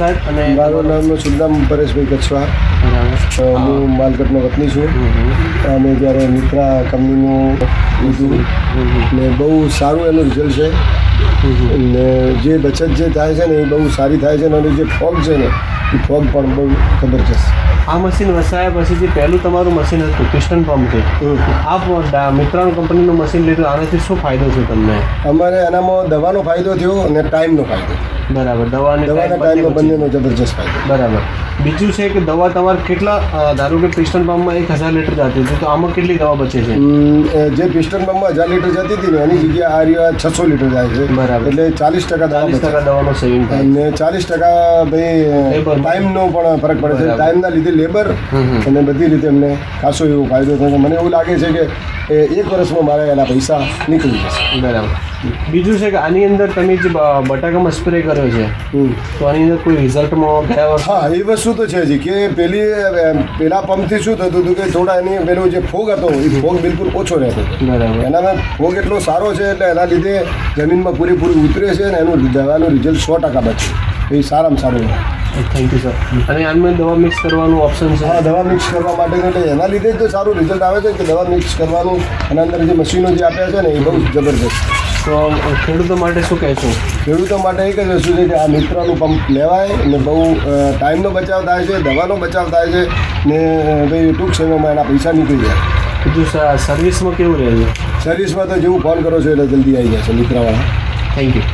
સાહેબ અને મારું નામ સુલતાન પરેશભાઈ કચ્છવા હું માલકટનો વતની છું. અમે જ્યારે મિત્રા કંપનીનું લીધું. ને બહુ સારું એનું રિઝલ્ટ છે. ને જે બચત જે થાય છે ને એ બહુ સારી થાય છે અને જે ફોગ છે ને એ ફોગ પણ બહુ જબરજસ્ત આ મશીન વસાયા પછી જે પહેલું તમારું મશીન હતું પિસ્ટન પંપ આ મિત્રાણ કંપનીનું મશીન લીધું આનાથી શું ફાયદો છે તમને? અમારે એનામાં દવાનો ફાયદો થયો અને ટાઈમનો ફાયદો. બરાબર દવાની દવાના ટાઈમનો બંને બંનેનો જબરજસ્ત ફાયદો. બરાબર. બીજું છે કે દવા તમારે કેટલા ધારો કે પિસ્ટન પંપમાં એક હજાર લીટર જતી હતી તો આમાં કેટલી દવા બચે છે? જે પિસ્ટન પંપમાં હજાર લીટર જતી હતી ને એની જગ્યાએ આ રહ્યા છસો લીટર જાય છે. બરાબર. એટલે ચાલીસ ટકા ચાલીસ ટકા દવાનો સેવિંગ અને ચાલીસ ટકા ભાઈ ટાઈમનો પણ ફરક પડે છે. ટાઈમના લીધે લેબર હમ હમ. અને બધી રીતે અમને ખાસો એવો ફાયદો થયો. મને એવું લાગે છે કે એ એક વર્ષમાં મારા એના પૈસા નીકળી જશે. બરાબર. બીજું છે કે આની અંદર તમે જે બટાકામાં સ્પ્રે કર્યો છે તો આની અંદર કોઈ રિઝલ્ટમાં ગયા વર્ષ હા એ વસ્તુ તો છે જ કે પેલી પેલા પંપથી શું થતું હતું કે થોડા એની પેલો જે ફોગ હતો એ ફોગ બિલકુલ ઓછો રહેતો બરાબર. એનામાં ફોગ એટલો સારો છે એટલે એના લીધે જમીનમાં પૂરેપૂરી ઉતરે છે અને એનું દવાનું રિઝલ્ટ સો ટકા બચે. એ સારામાં સારું છે. થેન્ક યુ સર અને આમાં દવા મિક્સ કરવાનું ઓપ્શન છે? હા દવા મિક્સ કરવા માટે એટલે એના લીધે જ તો સારું રિઝલ્ટ આવે છે કે દવા મિક્સ કરવાનું એના અંદર જે મશીનો જે આપ્યા છે ને એ બહુ જબરદસ્ત તો ખેડૂતો માટે શું કહેશો ખેડૂતો માટે એક જ વસ્તુ છે કે આ મિત્રનું પંપ લેવાય ને બહુ ટાઈમનો બચાવ થાય છે દવાનો બચાવ થાય છે ને ભાઈ ટૂંક સમયમાં એના પૈસા નીકળી જાય. બીજું સર્વિસમાં કેવું રહે છે? સર્વિસમાં તો જેવું ફોન કરો છો એટલે જલ્દી આવી જાય છે મિત્રવાળા. Thank you